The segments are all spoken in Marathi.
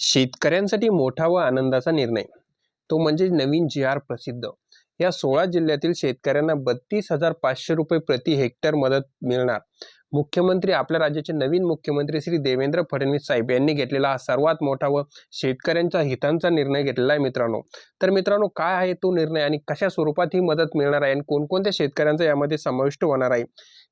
शेतकऱ्यांसाठी मोठा व आनंदाचा निर्णय. तो म्हणजे नवीन जी आर प्रसिद्ध. या सोळा जिल्ह्यातील शेतकऱ्यांना बत्तीस हजार पाचशे रुपये प्रति हेक्टर मदत मिळणार. मुख्यमंत्री आपल्या राज्याचे नवीन मुख्यमंत्री श्री देवेंद्र फडणवीस साहेब यांनी घेतलेला हा सर्वात मोठा व शेतकऱ्यांच्या हितांचा निर्णय घेतलेला आहे मित्रांनो. तर मित्रांनो काय आहे तो निर्णय आणि कशा स्वरूपात ही मदत मिळणार आहे आणि कोणकोणत्या शेतकऱ्यांचा यामध्ये समाविष्ट होणार आहे?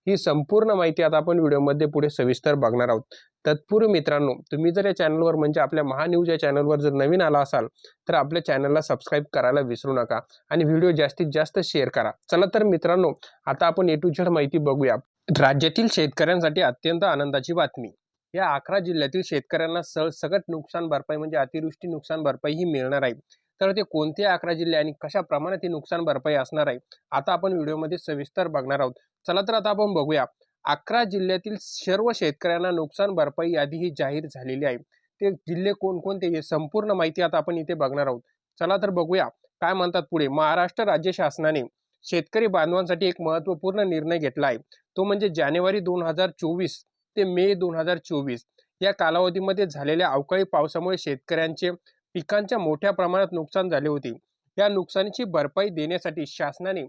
ही संपूर्ण माहिती आता आपण व्हिडिओमध्ये पुढे सविस्तर बघणार आहोत. तत्पूर्वी मित्रांनो तुम्ही जर या चॅनलवर म्हणजे आपल्या महान्यूज या चॅनलवर जर नवीन आला असाल तर आपल्या चॅनलला सबस्क्राईब करायला विसरू नका आणि व्हिडिओ जास्तीत जास्त शेअर करा. चला तर मित्रांनो आता आपण ए टू झेड माहिती बघूया. राज्यातील शेतकऱ्यांसाठी अत्यंत आनंदाची बातमी. या अकरा जिल्ह्यातील शेतकऱ्यांना सरसकट नुकसान भरपाई म्हणजे अतिवृष्टी नुकसान भरपाई ही मिळणार आहे. तर ते कोणते अकरा जिल्हे आणि कशा प्रमाणात ही नुकसान भरपाई असणार आहे आता आपण व्हिडिओमध्ये सविस्तर बघणार आहोत. चला तर आता आपण बघूया. अकरा जिल्ह्यातील सर्व शेतकऱ्यांना नुकसान भरपाई यादी ही जाहीर झालेली आहे. ते जिल्हे कोणकोणते हे संपूर्ण माहिती आता आपण इथे बघणार आहोत. चला तर बघूया. काय म्हणतात पुढे? महाराष्ट्र राज्य शासनाने शेतकरी बांधवांसाठी एक महत्त्वपूर्ण निर्णय घेतला आहे. तो म्हणजे जानेवारी दोन हजार चोवीस ते मे दोन हजार चोवीस या कालावधीमध्ये झालेल्या अवकाळी पावसामुळे शेतकऱ्यांचे पिकांच्या मोठ्या प्रमाणात नुकसान झाले होते. या नुकसानीची भरपाई देण्यासाठी शासनाने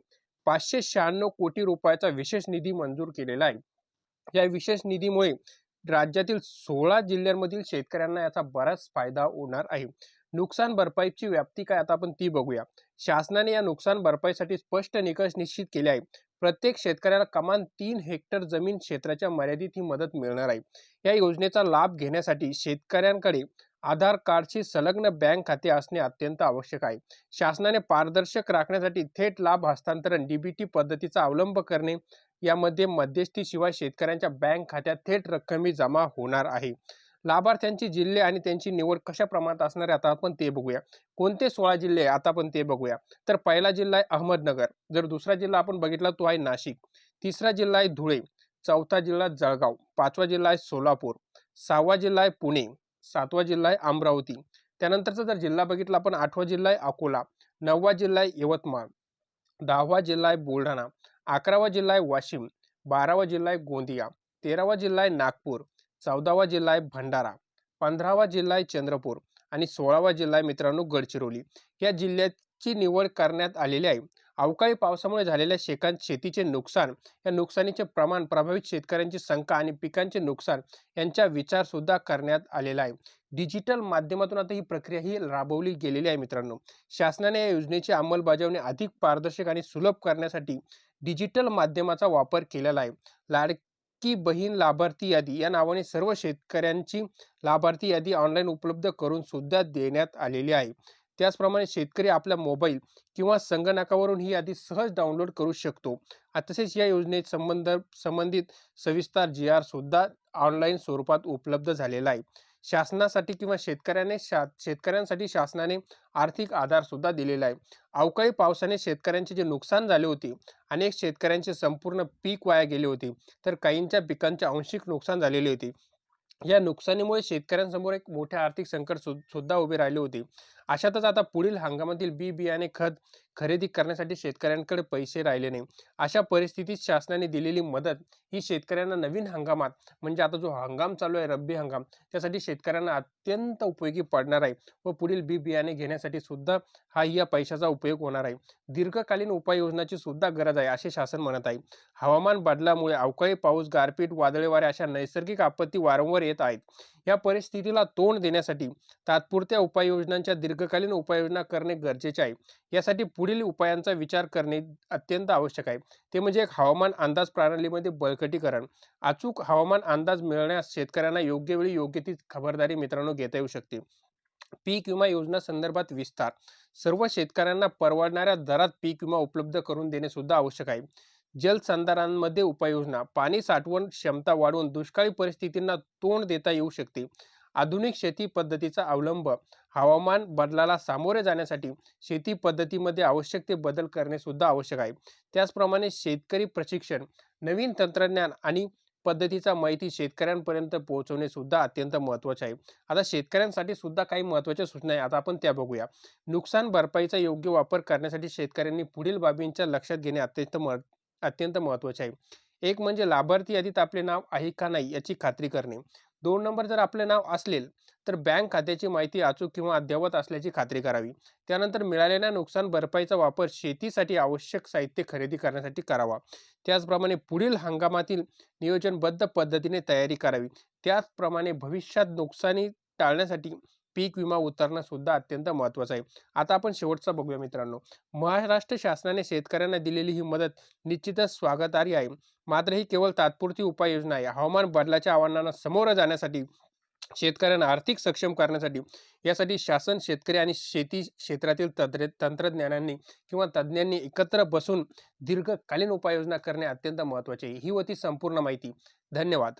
पाचशे शहाण्णव कोटी रुपयाचा विशेष निधी मंजूर केलेला आहे. या विशेष निधीमुळे राज्यातील सोळा जिल्ह्यांमधील शेतकऱ्यांना याचा बराच फायदा होणार आहे. नुकसान भरपाईची व्याप्ती काय आता आपण ती बघूया. शासनाने या नुकसान भरपाईसाठी स्पष्ट निकष निश्चित केले आहे प्रत्येक शेतकऱ्याला कमान तीन हेक्टर जमीन क्षेत्राच्या मर्यादित ही मदत मिळणार आहे. या योजनेचा लाभ घेण्यासाठी शेतकऱ्यांकडे आधार कार्डशी संलग्न बँक खाते असणे अत्यंत आवश्यक आहे. शासनाने पारदर्शक राखण्यासाठी थेट लाभ हस्तांतरण डीबीटी पद्धतीचा अवलंब करणे यामध्ये मध्यस्थीशिवाय शेतकऱ्यांच्या बँक खात्यात थेट रक्कमी जमा होणार आहे. लाभार्थ्यांची जिल्हे आणि त्यांची निवड कशा प्रमाणात असणार आहे आता आपण ते बघूया कोणते सोळा जिल्हे आहे आता आपण ते बघूया तर पहिला जिल्हा आहे अहमदनगर जर दुसरा जिल्हा आपण बघितला तो आहे नाशिक तिसरा जिल्हा आहे धुळे चौथा जिल्हा जळगाव पाचवा जिल्हा आहे सोलापूर सहावा जिल्हा आहे पुणे सातवा जिल्हा आहे अमरावती त्यानंतरचा जर जिल्हा बघितला आपण आठवा जिल्हा आहे अकोला नववा जिल्हा आहे यवतमाळ दहावा जिल्हा आहे बुलढाणा अकरावा जिल्हा आहे वाशिम बारावा जिल्हा आहे गोंदिया तेरावा जिल्हा आहे नागपूर चौदावा जिल्हा आहे भंडारा पंधरावा जिल्हा आहे चंद्रपूर आणि सोळावा जिल्हा आहे मित्रांनो गडचिरोली. या जिल्ह्याची निवड करण्यात आलेली आहे. अवकाळी पावसामुळे झालेल्या शेकां शेतीचे नुकसान या नुकसानीचे प्रमाण प्रभावित शेतकऱ्यांची संख्या आणि पिकांचे नुकसान यांचा विचारसुद्धा करण्यात आलेला आहे. डिजिटल माध्यमातून आता ही प्रक्रिया ही राबवली गेलेली आहे मित्रांनो. शासनाने या योजनेची अंमलबजावणी अधिक पारदर्शक आणि सुलभ करण्यासाठी डिजिटल माध्यमाचा वापर केलेला आहे. लाड लाडकी बहीण लाभार्थी यादी या नावाने सर्व शेतकऱ्यांची लाभार्थी यादी ऑनलाईन उपलब्ध करून सुद्धा देण्यात आलेली आहे. त्याचप्रमाणे शेतकरी आपल्या मोबाईल किंवा संगणकावरून ही यादी सहज डाउनलोड करू शकतो. तसेच या योजनेत संबंध संबंधित सविस्तर जी आर सुद्धा ऑनलाईन स्वरूपात उपलब्ध झालेला आहे. शासनासाठी किंवा शेतकऱ्याने शा शेतकऱ्यांसाठी शासनाने आर्थिक आधार सुद्धा दिलेला आहे. अवकाळी पावसाने शेतकऱ्यांचे जे नुकसान झाले होते अनेक शेतकऱ्यांचे संपूर्ण पीक वाया गेले होते तर काहींच्या पिकांचे आंशिक नुकसान झालेले होते. या नुकसानीमुळे शेतकऱ्यांसमोर एक मोठे आर्थिक संकट सुद्धा उभे राहिले होते. अशातच आता पुढील हंगामातील बी बियाणे खत खरेदी करण्यासाठी शेतकऱ्यांकडे पैसे राहिले नाही. अशा परिस्थितीत शासनाने दिलेली मदत ही शेतकऱ्यांना नवीन हंगामात म्हणजे आता जो हंगाम चालू आहे रब्बी हंगाम त्यासाठी शेतकऱ्यांना अत्यंत उपयोगी पडणार आहे व पुढील बी बियाणे घेण्यासाठी सुद्धा हा या पैशाचा उपयोग होणार आहे. दीर्घकालीन उपाययोजनाची सुद्धा गरज आहे असे शासन म्हणत आहे. हवामान बदलामुळे अवकाळी पाऊस गारपीट वादळे वारे अशा नैसर्गिक आपत्ती वारंवार येत आहेत. या परिस्थितीला तोंड देण्यासाठी तात्पुरत्या उपाययोजनांच्या दीर्घ दीर्घकालीन उपाययोजना करणे गरजेचे आहे. यासाठी पुढील उपायांचा विचार करणे अत्यंत आवश्यक आहे. ते म्हणजे एक हवामान अंदाज प्रणालीमध्ये बळकटीकरण. अचूक हवामान अंदाज मिळण्यास शेतकऱ्यांना योग्य वेळी योग्य ती खबरदारी मित्रांनो घेता येऊ शकते. पीक विमा योजना संदर्भात विस्तार. सर्व शेतकऱ्यांना परवडणाऱ्या दरात पीक विमा उपलब्ध करून देणे सुद्धा आवश्यक आहे. जलसंधारणांमध्ये उपाययोजना. पाणी साठवण क्षमता वाढवून दुष्काळी परिस्थितींना तोंड देता येऊ शकते. आधुनिक शेती पद्धतीचा अवलंब हवामान बदलाला सामोरे जाण्यासाठी शेती पद्धतीमध्ये आवश्यक ते बदल करणे सुद्धा आवश्यक आहे. त्याचप्रमाणे शेतकरी प्रशिक्षण नवीन तंत्रज्ञान आणि पद्धतीचा माहिती शेतकऱ्यांपर्यंत पोहोचवणे सुद्धा अत्यंत महत्त्वाचे आहे. आता शेतकऱ्यांसाठी सुद्धा काही महत्त्वाच्या सूचना आहे आता आपण त्या बघूया. नुकसान भरपाईचा योग्य वापर करण्यासाठी शेतकऱ्यांनी पुढील बाबींच्या लक्षात घेणे अत्यंत मह अत्यंत महत्त्वाचे आहे. एक म्हणजे लाभार्थी यादीत आपले नाव आहे का नाही याची खात्री करणे. दोन नंबर जर आपले नाव असेल तर बँक खात्याची माहिती अचूक किंवा अद्ययावत असल्याची खात्री करावी. त्यानंतर मिळालेल्या नुकसान भरपाईचा वापर शेतीसाठी आवश्यक साहित्य खरेदी करण्यासाठी करावा. त्याचप्रमाणे पुढील हंगामातील नियोजनबद्ध पद्धतीने तयारी करावी. त्याचप्रमाणे भविष्यात नुकसानी टाळण्यासाठी पीक विमा उतरणं सुद्धा अत्यंत महत्त्वाचं आहे. आता आपण शेवटचा बघूया मित्रांनो. महाराष्ट्र शासनाने शेतकऱ्यांना दिलेली ही मदत निश्चितच स्वागतार्ह आहे. मात्र ही केवळ तात्पुरती उपाययोजना आहे. हवामान बदलाच्या आव्हानांना समोर जाण्यासाठी शेतकऱ्यांना आर्थिक सक्षम करण्यासाठी यासाठी शासन शेतकरी आणि शेती क्षेत्रातील तंत्र तंत्रज्ञानांनी किंवा तज्ज्ञांनी एकत्र बसून दीर्घकालीन उपाययोजना करणे अत्यंत महत्त्वाचे आहे. ही होती संपूर्ण माहिती. धन्यवाद.